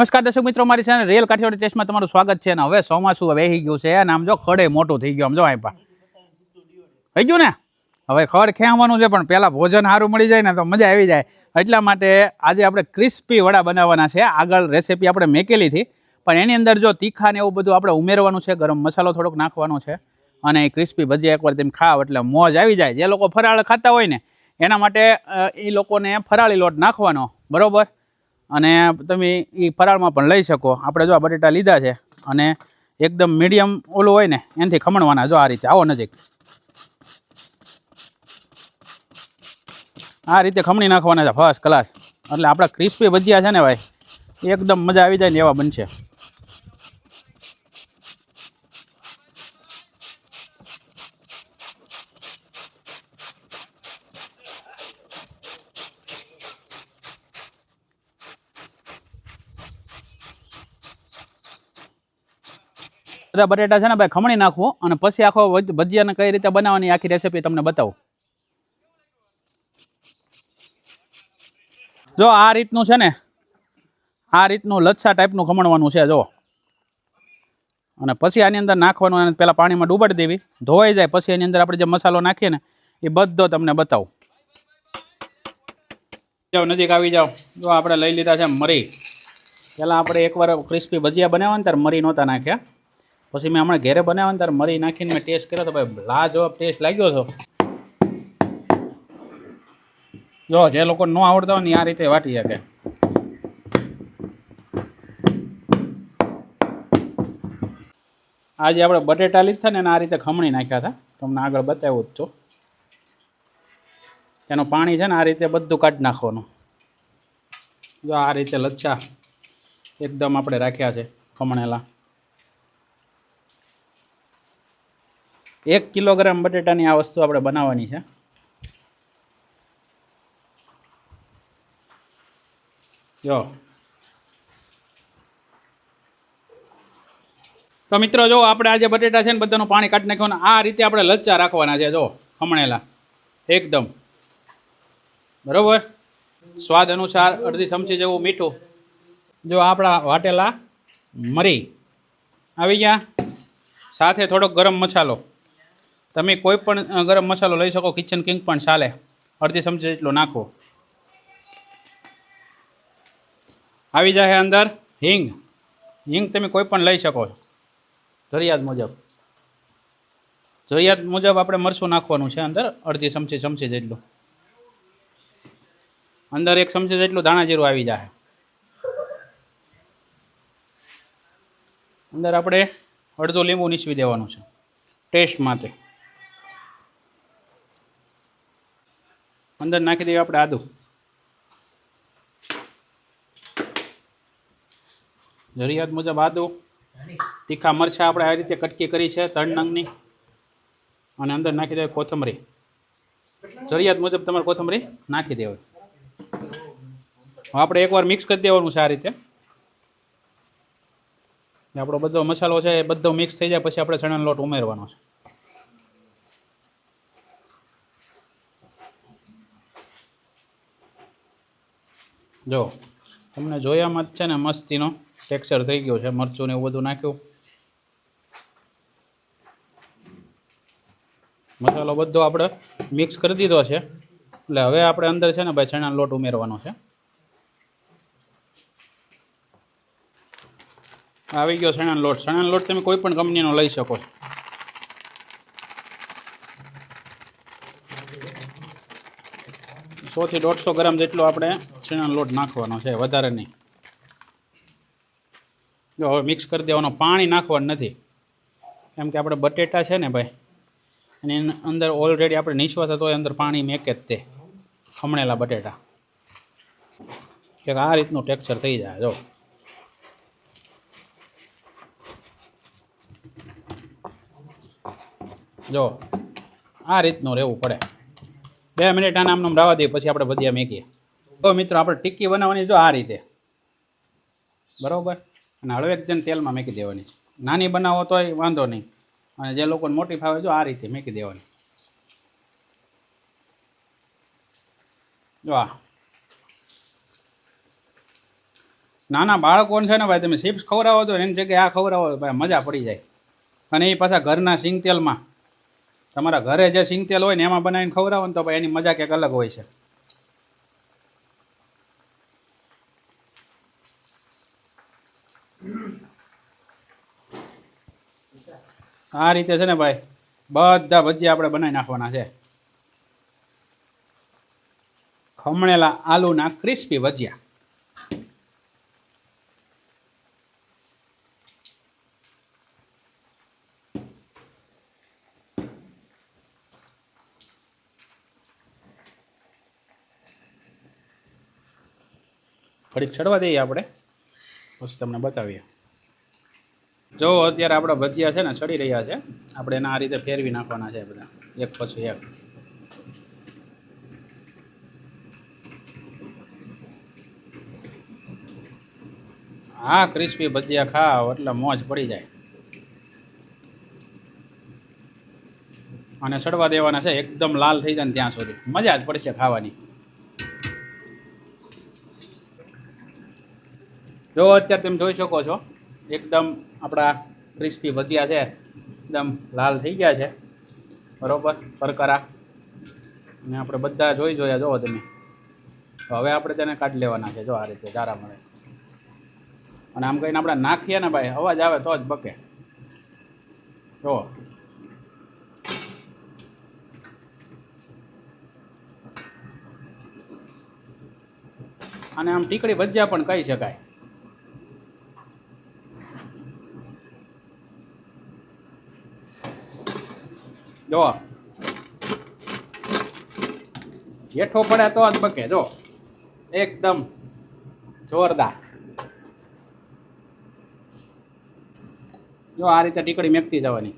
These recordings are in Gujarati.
નમસ્કાર દર્શક મિત્રો, મારી છે રેલ કાઠિયાવાડી ટેસ્ટમાં તમારું સ્વાગત છે અને હવે ચોમાસું વહી ગયું છે અને આમ જો ખડે મોટું થઈ ગયું, આમ જો આપ્યા થઈ ગયું ને? હવે ખડ ખેવાનું છે, પણ પહેલાં ભોજન સારું મળી જાય ને તો મજા આવી જાય. એટલા માટે આજે આપણે ક્રિસ્પી વડા બનાવવાના છે. આગળ રેસીપી આપણે મેકેલી હતી. પણ એની અંદર જો તીખા ને એવું બધું આપણે ઉમેરવાનું છે, ગરમ મસાલો થોડોક નાખવાનો છે. અને ક્રિસ્પી ભજીયા એકવાર તેમ ખાવ એટલે મોજ આવી જાય. જે લોકો ફરાળ ખાતા હોય ને, એના માટે એ લોકોને ફરાળી લોટ નાખવાનો. બરોબર? અને તમે એ ફરાળમાં પણ લઈ શકો. આપણે જો આ બટેટા લીધા છે અને એકદમ મીડિયમ ઓલું હોય ને, એનાથી ખમણવાના જો આ રીતે. આવો નજીક. આ રીતે ખમણી નાખવાના છે ફર્સ્ટ ક્લાસ એટલે આપણા ક્રિસ્પી ભજીયા છે ને ભાઈ, એકદમ મજા આવી જાય ને એવા બનશે. બધા બટેટા છે ને ભાઈ, ખમણી નાખવો અને પછી આખો ભજીયાને કઈ રીતે બનાવવાની આખી રેસીપી તમને બતાવું. જો આ રીતનું છે ને, આ રીતનું લચ્છા ટાઈપનું ખમણવાનું છે, જો. અને પછી આની અંદર નાખવાનું અને પહેલાં પાણીમાં ડૂબાડી દેવી. ધોવાઈ જાય, પછી એની અંદર આપણે જે મસાલો નાખીએ ને, એ બધો તમને બતાવું. જાઓ, નજીક આવી જાઓ. જો આપણે લઈ લીધા છે મરી. પહેલાં આપણે એકવાર ક્રિસ્પી ભજીયા બનાવવા ને ત્યારે મરી નહોતા નાખ્યા. પછી મેં હમણાં ઘેરે બનાવ્યા ને ત્યારે મરી નાખીને મેં ટેસ્ટ કર્યો તો ભાઈ લાજવાબ ટેસ્ટ લાગ્યો હતો જો, જે લોકો ન આવડતા હોય ને આ રીતે વાટી શકે. આજે આપણે બટેટા લીધા ને આ રીતે ખમણી નાખ્યા હતા. તમને આગળ બતાવ્યું જ તો એનું પાણી છે ને આ રીતે બધું કાઢી નાખવાનું. જો, આ રીતે લચ્છા એકદમ આપણે રાખ્યા છે ખમણેલા. એક કિલોગ્રામ બટેટાની આ વસ્તુ આપણે બનાવવાની છે. જો. તો મિત્રો, જો આપણે આજે બટેટા છે ને બધાનું પાણી કાઢી નાખ્યું આ રીતે આપણે લચ્ચા રાખવાના છે, જો, હમણેલા. એકદમ. બરોબર? સ્વાદ અનુસાર અડધી ચમચી જેવું મીઠું. જો આપણા વાટેલા મરી. આવી ગયા? સાથે થોડોક ગરમ મસાલો. તમે કોઈ પણ ગરમ મસાલો લઈ શકો કિચન કિંગ પણ ચાલે. અડધી ચમચી જેટલો નાખો. આવી જાય અંદર હિંગ. હિંગ તમે કોઈ પણ લઈ શકો. જરૂરિયાત મુજબ. જરૂરિયાત મુજબ આપણે મરચું નાખવાનું છે અંદર, અડધી ચમચી ચમચી જેટલું. અંદર એક ચમચી જેટલું દાણા જીરું આવી જાય અંદર આપણે અડધું લીંબુ નીસવી દેવાનું છે. ટેસ્ટ માટે. અંદર નાખી દઈએ આપણે આદુ. જરૂરિયાત મુજબ આદુ, તીખા મરચાં આપણે આ રીતે કટકી કરી છે, ત્રણ નંગની. અને અંદર નાખી દેવાય કોથમરી. જરૂરિયાત મુજબ તમારે કોથમરી નાખી દેવાય આપણે એકવાર મિક્સ કરી દેવાનું છે આ રીતે. આપણો બધો મસાલો છે એ બધો મિક્સ થઈ જાય, પછી આપણે ચણાનો લોટ ઉમેરવાનો છે. જો, તમને જોયામાં જ છે ને, મસ્તીનો ટેક્સચર થઈ ગયો છે, મરચું ને એવું બધું નાખ્યું. મસાલો બધો આપણે મિક્સ કરી દીધો છે. એટલે હવે આપણે અંદર છે ને ભાઈ ચણાનો લોટ ઉમેરવાનો છે. આવી ગયો ચણાનો લોટ. ચણાનો લોટ તમે કોઈ પણ કંપનીનો લઈ શકો સોથી દોઢસો ગ્રામ જેટલો આપણે છીણાનો લોટ નાખવાનો છે, વધારે નહીં. જો હવે મિક્સ કરી દેવાનો, પાણી નાખવાનું નથી. કેમ કે આપણે બટેટા છે ને ભાઈ એની અંદર ઓલરેડી આપણે નીચવા થતો હોય અંદર પાણી મેકે જ તે, ખમણેલા બટેટા. કે આ રીતનું ટેક્સચર થઈ જાય, જો. જો, આ રીતનું રહેવું પડે. બે મિનિટ આને આમ રાવા દઈએ, પછી આપણે ભજીયા મેકીએ. તો મિત્રો, આપણે ટિક્કી બનાવવાની જો આ રીતે. બરાબર? અને હળવે એકદમ તેલમાં મેકી દેવાની નાની બનાવો તોય વાંધો નહીં. અને જે લોકોને મોટી ફાવે જો આ રીતે મેકી દેવાની. જો આ. નાના બાળકોને છે ને ભાઈ, તમે ચિપ્સ ખવડાવો તો એની જગ્યાએ આ ખવડાવો ભાઈ મજા પડી જાય. અને એ પાછા ઘરના સિંગ તેલમાં તમારા ઘરે જે સિંગ તેલ હોય ને એમાં બનાવીને ખવડાવો ને તો ભાઈ એની મજા કંઈક અલગ હોય છે. આ રીતે છે ને ભાઈ, બધા ભજીયા આપણે બનાવી નાખવાના છે. ખમણેલા આલુના ક્રિસ્પી ભજીયા. ઘડીક ચડવા દઈએ આપણે. પછી તમને બતાવીએ. જો અત્યારે આપણા ભજીયા છે ને ચડી રહ્યા છે. આપણે એને આ રીતે ફેરવી નાખવાના છે બધા. એક પછી એક. હા ક્રિસ્પી ભજીયા ખાવ એટલે મોજ પડી જાય. અને સડવા દેવાના છે, એકદમ લાલ થઈ જાય ત્યાં સુધી. મજા જ પડશે ખાવાની. જો અત્યારે તમે જોઈ શકો છો, એકદમ આપણા ક્રિસ્પી ભજીયા છે, એકદમ લાલ થઈ ગયા છે, બરોબર કરકરા અને આપણે બધા જોઈ જોયા, જોવો તમે. હવે આપણે તેને કાઢી લેવાના છે, જો આ રીતે ચારા મળે. અને આમ કહીને આપણે નાખીએ ને ભાઈ, અવાજ આવે તો જ બકે. જો. અને આમ ટીકડી ભજીયા પણ કહી શકાય. જો. જેઠો પડે તો જ બકે, જો. એકદમ જોરદાર. જો આ રીતે ટીકડી મેકતી જવાની.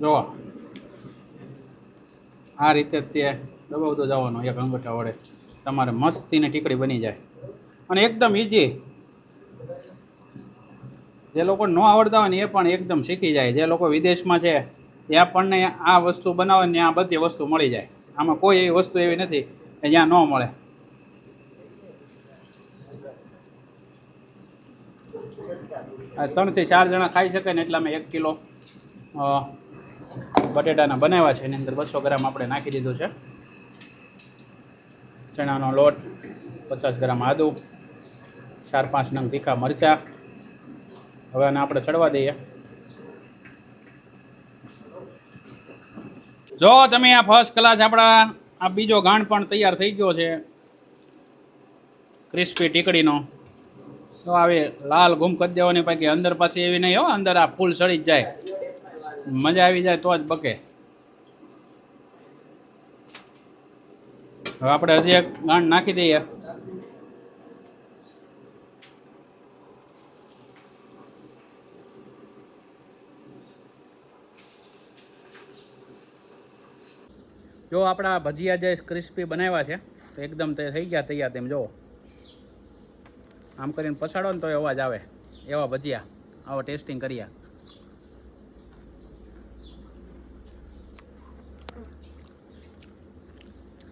જો. આ રીતે તે દબાવતો જવાનો એક અંગઠા વડે. તમારે મસ્તીને ટીકડી બની જાય. અને એકદમ ઇઝી જે લોકો ન આવડતા હોય ને એ પણ એકદમ શીખી જાય. જે લોકો વિદેશમાં છે, ત્યાં પણ આ વસ્તુ બનાવે ને આ બધી વસ્તુ મળી જાય. આમાં કોઈ એવી વસ્તુ એવી નથી કે જ્યાં ન મળે. ત્રણથી ચાર જણા ખાઈ શકે ને એટલા મેં એક કિલો બટેટાના બનાવ્યા છે. એની અંદર બસો ગ્રામ આપણે નાખી દીધું છે. ચણાનો લોટ, પચાસ ગ્રામ આદુ, ચાર પાંચ નંગ તીખા મરચાં. હવે આને આપણે ચડવા દઈએ. જો તમે આ ફર્સ્ટ ક્લાસ આપણા, આ બીજો ગાંડ પણ તૈયાર થઈ ગયો છે. ક્રિસ્પી ટીકડીનો. તો આવી લાલ ગુમ કરી દેવાની પૈકી અંદર પાછી એવી નહીં હો, અંદર આ ફૂલ સડી જ જાય. મજા આવી જાય તો જ બકે. હવે આપણે હજી એક ગાંઠ નાખી દઈએ. જો આપણા ભજીયા જે ક્રિસ્પી બનાવ્યા છે, તો એકદમ તે થઈ ગયા તૈયાર તેમ, જુઓ. આમ કરીને પછાડો ને તો અવાજ આવે, એવા ભજીયા. આવો ટેસ્ટિંગ કરીએ.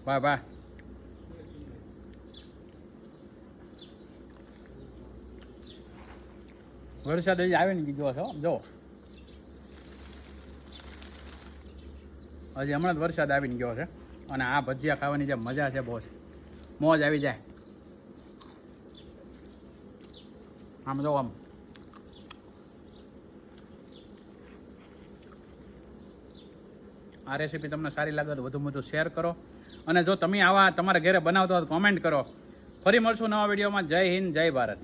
વાહ વાહ વરસાદ હજી આવે ને કીધો છો જો. હજી હમણાં જ વરસાદ આવીને ગયો છે. અને આ ભજીયા ખાવાની જે મજા છે બોસ મોજ આવી જાય. આમ જો આમ. આ રેસીપી તમને સારી લાગે તો વધુ વધુ શેર કરો. અને જો તમે આવા તમારા ઘરે બનાવતા હોય તો કોમેન્ટ કરો. ફરી મળશું નવા વિડીયોમાં. જય હિન્દ, જય ભારત.